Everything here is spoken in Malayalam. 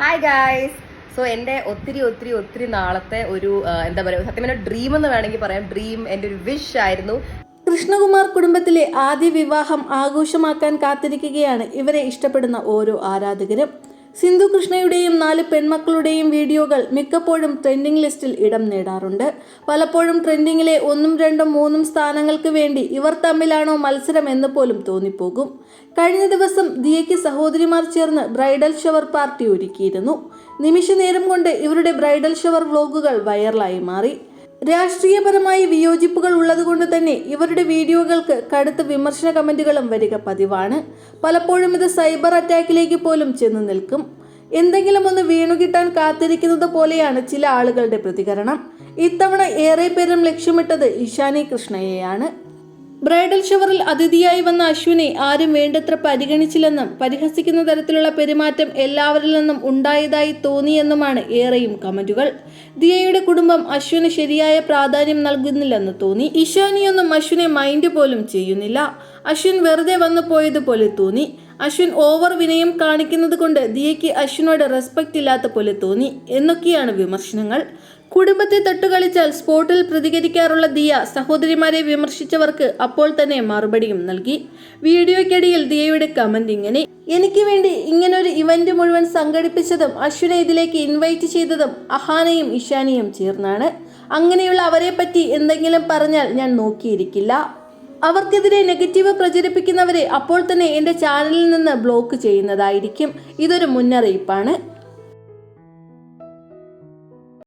ഹായ് ഗായ്സ് സോ എന്റെ ഒത്തിരി ഒത്തിരി ഒത്തിരി നാളത്തെ ഒരു എന്താ പറയുക സത്യം പറഞ്ഞാൽ ഡ്രീം എന്ന് വേണമെങ്കിൽ പറയാം. ഡ്രീം എന്റെ ഒരു വിഷ് ആയിരുന്നു. കൃഷ്ണകുമാർ കുടുംബത്തിലെ ആദ്യ വിവാഹം ആഘോഷമാക്കാൻ കാത്തിരിക്കുകയാണ് ഇവരെ ഇഷ്ടപ്പെടുന്ന ഓരോ ആരാധകരും. സിന്ധു കൃഷ്ണയുടെയും നാല് പെൺമക്കളുടെയും വീഡിയോകൾ മിക്കപ്പോഴും ട്രെൻഡിംഗ് ലിസ്റ്റിൽ ഇടം നേടാറുണ്ട്. പലപ്പോഴും ട്രെൻഡിങ്ങിലെ ഒന്നും രണ്ടും മൂന്നും സ്ഥാനങ്ങൾക്ക് വേണ്ടി ഇവർ തമ്മിലാണോ മത്സരം എന്ന് പോലും തോന്നിപ്പോകും. കഴിഞ്ഞ ദിവസം ദിയയ്ക്ക് സഹോദരിമാർ ചേർന്ന് ബ്രൈഡൽ ഷവർ പാർട്ടി ഒരുക്കിയിരുന്നു. നിമിഷ നേരം കൊണ്ട് ഇവരുടെ ബ്രൈഡൽ ഷവർ വ്ലോഗുകൾ വൈറലായി മാറി. രാഷ്ട്രീയപരമായി വിയോജിപ്പുകൾ ഉള്ളതുകൊണ്ട് തന്നെ ഇവരുടെ വീഡിയോകൾക്ക് കടുത്ത വിമർശന കമന്റുകളും വരിക പതിവാണ്. പലപ്പോഴും ഇത് സൈബർ അറ്റാക്കിലേക്ക് പോലും ചെന്ന് നിൽക്കും. എന്തെങ്കിലും ഒന്ന് വീണുകിട്ടാൻ കാത്തിരിക്കുന്നത് പോലെയാണ് ചില ആളുകളുടെ പ്രതികരണം. ഇത്തവണ ഏറെ പേരും ലക്ഷ്യമിട്ടത് ഇഷാനി കൃഷ്ണയെയാണ്. ബ്രൈഡൽ ഷവറിൽ അതിഥിയായി വന്ന അശ്വിനെ ആരും വേണ്ടത്ര പരിഗണിച്ചില്ലെന്നും പരിഹസിക്കുന്ന തരത്തിലുള്ള പെരുമാറ്റം എല്ലാവരിൽ നിന്നും ഉണ്ടായതായി തോന്നിയെന്നുമാണ് ഏറെയും കമന്റുകൾ. ദിയയുടെ കുടുംബം അശ്വിന് ശരിയായ പ്രാധാന്യം നൽകുന്നില്ലെന്ന് തോന്നി. ഇഷാനിയൊന്നും അശ്വിനെ മൈൻഡ് പോലും ചെയ്യുന്നില്ല. അശ്വിൻ വെറുതെ വന്നു പോയതുപോലെ തോന്നി. അശ്വിൻ ഓവർ വിനയം കാണിക്കുന്നത് കൊണ്ട് ദിയയ്ക്ക് അശ്വിനോട് റെസ്പെക്റ്റ് ഇല്ലാത്ത പോലെ തോന്നി. എന്നൊക്കെയാണ് വിമർശനങ്ങൾ. കുടുംബത്തെ തട്ടുകളിച്ചാൽ സ്പോട്ടിൽ പ്രതികരിക്കാറുള്ള ദിയ സഹോദരിമാരെ വിമർശിച്ചവർക്ക് അപ്പോൾ തന്നെ മറുപടിയും നൽകി. വീഡിയോയ്ക്കിടയിൽ ദിയയുടെ കമന്റ് ഇങ്ങനെ എനിക്ക് വേണ്ടി ഇങ്ങനൊരു ഇവന്റ് മുഴുവൻ സംഘടിപ്പിച്ചതും അശ്വിനെ ഇതിലേക്ക് ഇൻവൈറ്റ് ചെയ്തതും അഹാനയും ഇഷാനിയും ചേർന്നാണ്. അങ്ങനെയുള്ള അവരെപ്പറ്റി പറ്റി എന്തെങ്കിലും പറഞ്ഞാൽ ഞാൻ നോക്കിയിരിക്കില്ല. അവർക്കെതിരെ നെഗറ്റീവ് പ്രചരിപ്പിക്കുന്നവരെ അപ്പോൾ തന്നെ എന്റെ ചാനലിൽ നിന്ന് ബ്ലോക്ക് ചെയ്യുന്നതായിരിക്കും. ഇതൊരു മുന്നറിയിപ്പാണ്.